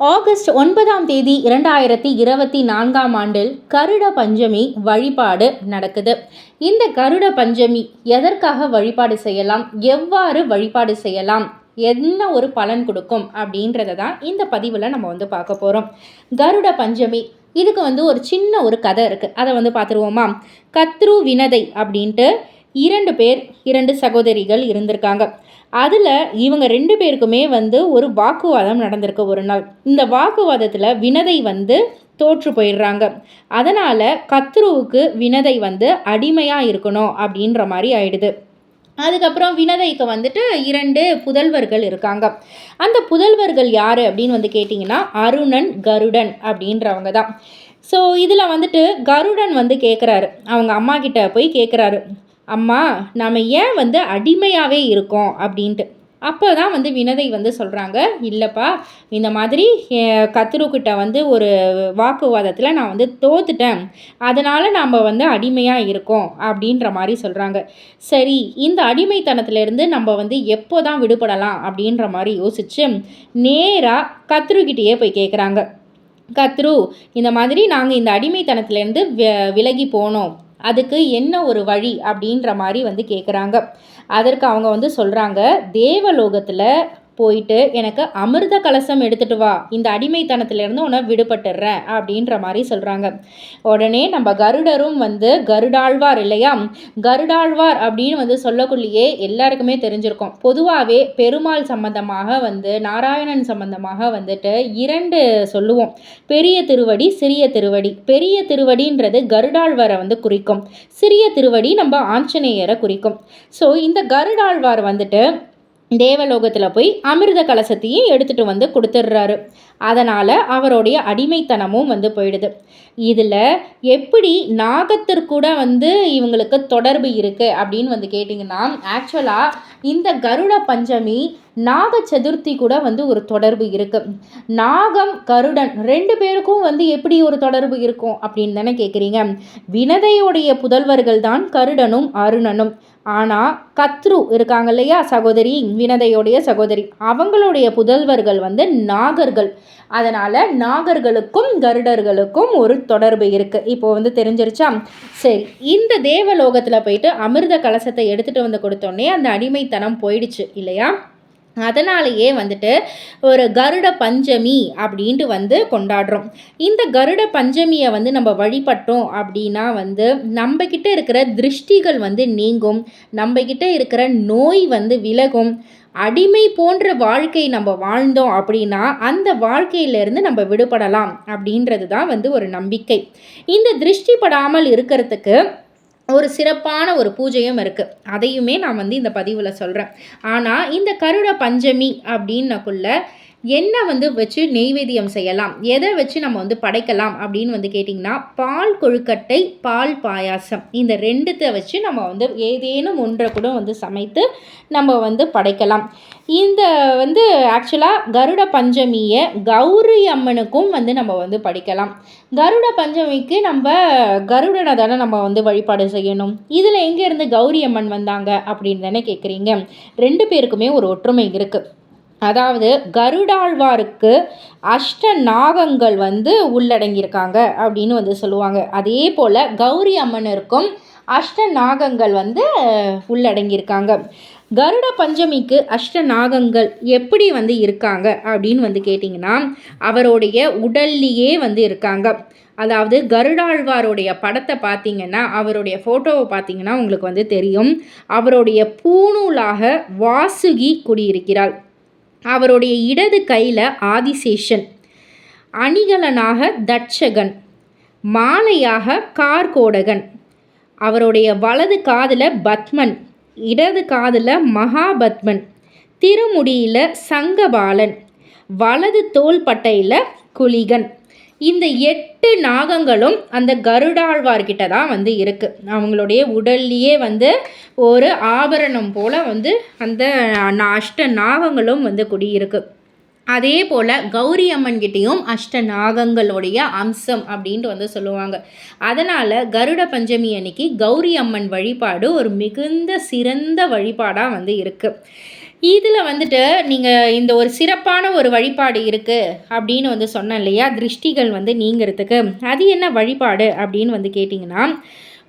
August ஒன்பதாம் தேதி இரண்டாயிரத்தி இருபத்தி நான்காம் ஆண்டில் கருட பஞ்சமி வழிபாடு நடக்குது. இந்த கருட பஞ்சமி எதற்காக வழிபாடு செய்யலாம்? எவ்வாறு வழிபாடு செய்யலாம்? என்ன ஒரு பலன் கொடுக்கும்? அப்படின்றத தான் இந்த பதிவில் நம்ம வந்து பார்க்க போகிறோம் கருட பஞ்சமி இதுக்கு வந்து ஒரு சின்ன ஒரு கதை இருக்குது அதை வந்து பார்த்துருவோமா? கத்ரு வினதை அப்படின்ட்டு இரண்டு பேர் இரண்டு சகோதரிகள் இருந்திருக்காங்க. அதில் இவங்க ரெண்டு பேருக்குமே வந்து ஒரு வாக்குவாதம் நடந்திருக்கு ஒரு நாள். இந்த வாக்குவாதத்தில் வினதை வந்து தோற்று போயிடுறாங்க. அதனால் கத்ருவுக்கு வினதை வந்து அடிமையாக இருக்கணும் அப்படின்ற மாதிரி ஆயிடுது. அதுக்கப்புறம் வினதைக்கு வந்துட்டு இரண்டு புதல்வர்கள் இருக்காங்க. அந்த புதல்வர்கள் யார் அப்படின்னு வந்து கேட்டிங்கன்னா அருணன் கருடன் அப்படின்றவங்க தான். ஸோ இதில் வந்துட்டு கருடன் வந்து கேட்குறாரு அவங்க அம்மா கிட்ட போய் கேட்குறாரு அம்மா நாம் ஏன் வந்து அடிமையாகவே இருக்கோம்? அப்படின்ட்டு. அப்போ தான் வந்து வினதை வந்து சொல்கிறாங்க இல்லைப்பா இந்த மாதிரி கத்துருக்கிட்ட வந்து ஒரு வாக்குவாதத்தில் நான் வந்து தோத்துட்டேன். அதனால் நாம் வந்து அடிமையாக இருக்கோம் அப்படின்ற மாதிரி சொல்கிறாங்க சரி இந்த அடிமைத்தனத்திலேருந்து நம்ம வந்து எப்போ தான் விடுபடலாம்? அப்படின்ற மாதிரி யோசித்து நேராக கத்துருக்கிட்டேயே போய் கேட்குறாங்க கத்ரு இந்த மாதிரி நாங்கள் இந்த அடிமைத்தனத்துலேருந்து விலகி போனோம். அதுக்கு என்ன ஒரு வழி அப்படின்ற மாதிரி வந்து கேட்குறாங்க அதற்கு அவங்க வந்து சொல்கிறாங்க தேவலோகத்தில் போயிட்டு எனக்கு அமிர்த கலசம் எடுத்துகிட்டு வா இந்த அடிமைத்தனத்திலேருந்து உன்னை விடுபட்டுடுறேன் அப்படின்ற மாதிரி சொல்கிறாங்க உடனே நம்ம கருடரும் வந்து கருடாழ்வார் இல்லையா? கருடாழ்வார் அப்படின்னு வந்து சொல்லக்குள்ளேயே எல்லாருக்குமே தெரிஞ்சிருக்கும். பொதுவாகவே பெருமாள் சம்பந்தமாக வந்து நாராயணன் சம்பந்தமாக வந்துட்டு இரண்டு சொல்லுவோம். பெரிய திருவடி சிறிய திருவடி. பெரிய திருவடின்றது கருடாழ்வாரை வந்து குறிக்கும். சிறிய திருவடி நம்ம ஆஞ்சநேயரை குறிக்கும். ஸோ இந்த கருடாழ்வார் வந்துட்டு தேவலோகத்தில் போய் அமிர்த கலசத்தையும் எடுத்துகிட்டு வந்து கொடுத்துட்றாரு. அதனால் அவருடைய அடிமைத்தனமும் வந்து போயிடுது. இதில் எப்படி நாகத்திற்கூட வந்து இவங்களுக்கு தொடர்பு இருக்குது அப்படின்னு வந்து கேட்டிங்கன்னா ஆக்சுவலாக இந்த கருட பஞ்சமி நாக சதுர்த்தி கூட வந்து ஒரு தொடர்பு இருக்குது நாகம் கருடன் ரெண்டு பேருக்கும் வந்து எப்படி ஒரு தொடர்பு இருக்கும் அப்படின்னு தானே கேட்குறீங்க வினதையுடைய புதல்வர்கள் தான் கருடனும் அருணனும். ஆனால் கத்ரு இருக்காங்க இல்லையா? சகோதரி வினதையுடைய சகோதரி. அவங்களுடைய புதல்வர்கள் வந்து நாகர்கள். அதனால் நாகர்களுக்கும் கருடர்களுக்கும் ஒரு தொடர்பு இருக்குது இப்போ வந்து தெரிஞ்சிருச்சா? சரி இந்த தேவலோகத்தில் போயிட்டு அமிர்த கலசத்தை எடுத்துகிட்டு வந்து கொடுத்தோன்னே அந்த அடிமைத்தனம் போயிடுச்சு இல்லையா? அதனாலேயே வந்துட்டு ஒரு கருட பஞ்சமி அப்படின்ட்டு வந்து கொண்டாடுறோம். இந்த கருட பஞ்சமியை வந்து நம்ம வழிபட்டோம் அப்படின்னா வந்து நம்மக்கிட்ட இருக்கிற திருஷ்டிகள் வந்து நீங்கும். நம்மக்கிட்ட இருக்கிற நோய் வந்து விலகும். அடிமை போன்ற வாழ்க்கை நம்ம வாழ்ந்தோம் அப்படின்னா அந்த வாழ்க்கையிலேருந்து நம்ம விடுபடலாம் அப்படின்றது தான் வந்து ஒரு நம்பிக்கை. இந்த திருஷ்டிப்படாமல் இருக்கிறதுக்கு ஒரு சிறப்பான ஒரு பூஜையும் இருக்குது அதையுமே நான் வந்து இந்த பதிவில் சொல்கிறேன் ஆனால் இந்த கருட பஞ்சமி அப்படின்னக்குள்ள என்ன வந்து வச்சு நெய்வேத்தியம் செய்யலாம்? எதை வச்சு நம்ம வந்து படைக்கலாம் அப்படின்னு வந்து கேட்டிங்கன்னா பால் கொழுக்கட்டை பால் பாயாசம். இந்த ரெண்டுத்தை வச்சு நம்ம வந்து ஏதேனும் ஒன்றை கூட வந்து சமைத்து நம்ம வந்து படைக்கலாம். இந்த வந்து ஆக்சுவலாக கருட பஞ்சமியை கௌரி அம்மனுக்கும் வந்து நம்ம வந்து படிக்கலாம். கருட பஞ்சமிக்கு நம்ம கருடனை தானே நம்ம வந்து வழிபாடு செய்யணும். இதில் எங்கேருந்து கௌரி அம்மன் வந்தாங்க அப்படின்னு தானே கேட்குறீங்க ரெண்டு பேருக்குமே ஒரு ஒற்றுமை இருக்குது அதாவது கருடாழ்வாருக்கு அஷ்ட நாகங்கள் வந்து உள்ளடங்கியிருக்காங்க அப்படின்னு வந்து சொல்லுவாங்க. அதே போல் கௌரி அம்மனிற்கும் அஷ்ட நாகங்கள் வந்து உள்ளடங்கியிருக்காங்க. கருட பஞ்சமிக்கு அஷ்ட நாகங்கள் எப்படி வந்து இருக்காங்க அப்படின்னு வந்து கேட்டிங்கன்னா அவருடைய உடல்லையே வந்து இருக்காங்க. அதாவது கருடாழ்வாருடைய படத்தை பார்த்தீங்கன்னா அவருடைய ஃபோட்டோவை பார்த்தீங்கன்னா உங்களுக்கு வந்து தெரியும். அவருடைய பூணூலாக வாசுகி குடியிருக்கிறாள். அவருடைய இடது கையில் ஆதிசேஷன் அணிகலனாக தட்சகன் மாலையாக கார்கோடகன் அவருடைய வலது காதில் பத்மன் இடது காதில் மகாபத்மன் திருமுடியில் சங்கபாலன் வலது தோள்பட்டையில் குலிகன். இந்த எட்டு நாகங்களும் அந்த கருடாழ்வார்கிட்ட தான் வந்து இருக்குது அவங்களுடைய உடல்லையே வந்து ஒரு ஆபரணம் போல் வந்து அந்த அஷ்ட நாகங்களும் வந்து குடியிருக்கு. அதே போல் கௌரி அம்மன்கிட்டேயும் அஷ்ட நாகங்களுடைய அம்சம் அப்படின்ட்டு வந்து சொல்லுவாங்க. அதனால் கருட பஞ்சமி அன்னைக்கு கௌரி அம்மன் வழிபாடு ஒரு மிகுந்த சிறந்த வழிபாடாக வந்து இருக்குது இதில் வந்துட்டு நீங்கள் இந்த ஒரு சிறப்பான ஒரு வழிபாடு இருக்குது அப்படின்னு வந்து சொன்னேன் இல்லையா? திருஷ்டிகள் வந்து நீங்கிறதுக்கு. அது என்ன வழிபாடு அப்படின்னு வந்து கேட்டிங்கன்னா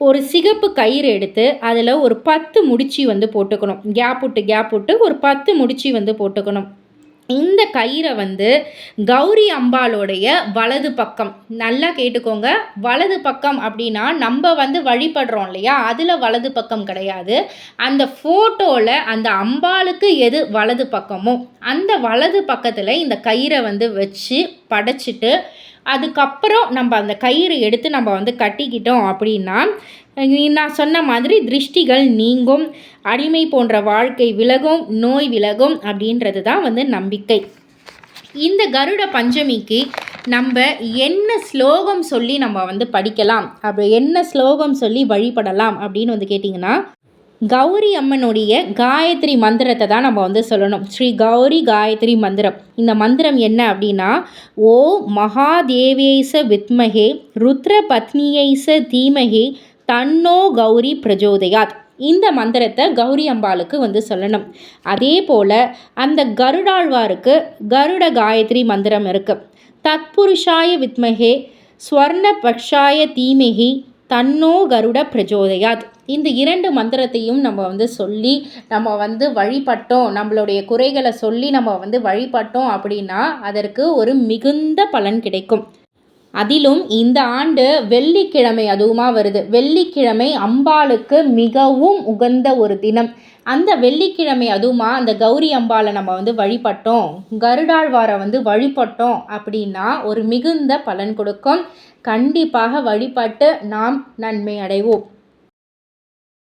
ஒரு சிகப்பு கயிறு எடுத்து அதில் ஒரு பத்து முடிச்சு வந்து போட்டுக்கணும். கேப் விட்டு கேப் விட்டு ஒரு பத்து முடிச்சு வந்து போட்டுக்கணும். இந்த கயிறை வந்து கௌரி அம்பாளுடைய வலது பக்கம். நல்லா கேட்டுக்கோங்க. வலது பக்கம் அப்படின்னா நம்ம வந்து வழிபடுறோம் இல்லையா? அதில் வலது பக்கம் கிடையாது. அந்த ஃபோட்டோவில் அந்த அம்பாளுக்கு எது வலது பக்கமோ அந்த வலது பக்கத்தில் இந்த கயிறை வந்து வச்சு படைச்சிட்டு அதுக்கப்புறம் நம்ம அந்த கயிறு எடுத்து நம்ம வந்து கட்டிக்கிட்டோம் அப்படின்னா நான் சொன்ன மாதிரி திருஷ்டிகள் நீங்கும் அடிமை போன்ற வாழ்க்கை விலகும் நோய் விலகும் அப்படின்றது தான் வந்து நம்பிக்கை. இந்த கருட பஞ்சமிக்கு நம்ம என்ன ஸ்லோகம் சொல்லி நம்ம வந்து படிக்கலாம் அப்படி என்ன ஸ்லோகம் சொல்லி வழிபடலாம் அப்படின்னு வந்து கேட்டிங்கன்னா கௌரி அம்மனுடைய காயத்ரி மந்திரத்தை தான் நம்ம வந்து சொல்லணும். ஸ்ரீ கௌரி காயத்ரி மந்திரம். இந்த மந்திரம் என்ன அப்படின்னா ஓ மகாதேவேச வித்மகே ருத்ர பத்னியைச தீமகே தன்னோ கௌரி பிரஜோதயாத். இந்த மந்திரத்தை கௌரி அம்பாளுக்கு வந்து சொல்லணும். அதே போல் அந்த கருடாழ்வாருக்கு கருட காயத்ரி மந்திரம் இருக்குது தத்புருஷாய வித்மகே ஸ்வர்ண பக்ஷாய தீமகி தன்னோ கருட பிரஜோதயாத். இந்த இரண்டு மந்திரத்தையும் நம்ம வந்து சொல்லி நம்ம வந்து வழிபட்டோம் நம்மளுடைய குறைகளை சொல்லி நம்ம வந்து வழிபட்டோம் அப்படின்னா அதற்கு ஒரு மிகுந்த பலன் கிடைக்கும். அதிலும் இந்த ஆண்டு வெள்ளிக்கிழமை அதுவுமா வருது. வெள்ளிக்கிழமை அம்பாளுக்கு மிகவும் உகந்த ஒரு தினம். அந்த வெள்ளிக்கிழமை அதுவுமா அந்த கௌரி அம்பாளை நம்ம வந்து வழிபட்டோம். கருடாழ்வாரை வந்து வழிபட்டோம் அப்படின்னா ஒரு மிகுந்த பலன் கொடுக்கும். கண்டிப்பாக வழிபட்டு நாம் நன்மை அடைவோம்.